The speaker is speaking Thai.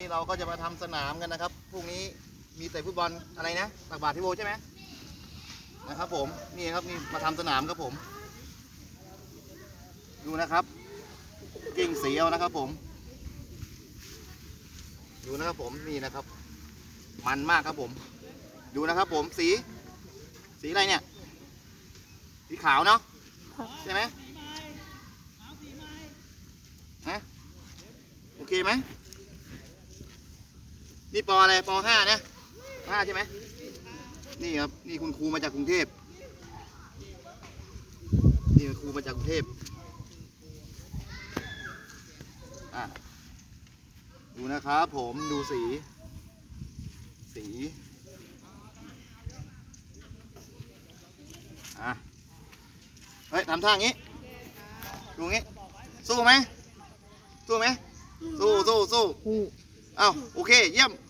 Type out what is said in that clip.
นี่เราก็จะมาทำสนามกันนะครับ พรุ่งนี้มีเตะฟุตบอลอะไรนะตักบาตรที่โบใช่ไหมนะครับผมนี่ครับนี่มาทำสนามครับผม ดูนะครับ กิ่งสีเอานะครับผม ดูนะครับผมนี่นะครับ มันมากครับผม ดูนะครับผมสี สีอะไรเนี่ย สีขาวเนาะใช่ไหมฮะโอเคไหม นี่ปออะไรปห้านะห้าใช่ไหมนี่ครับนี่คุณครูมาจากกรุงเทพนี่คุณครูมาจากกรุงเทพอะดูนะครับผมดูสี สีอะเฮ้ยทำท่าอย่างนี้ดูงี้ สู้ไหมสู้ไหมสู้สู้สู้อืมเอ้าโอเค เยี่ยมกด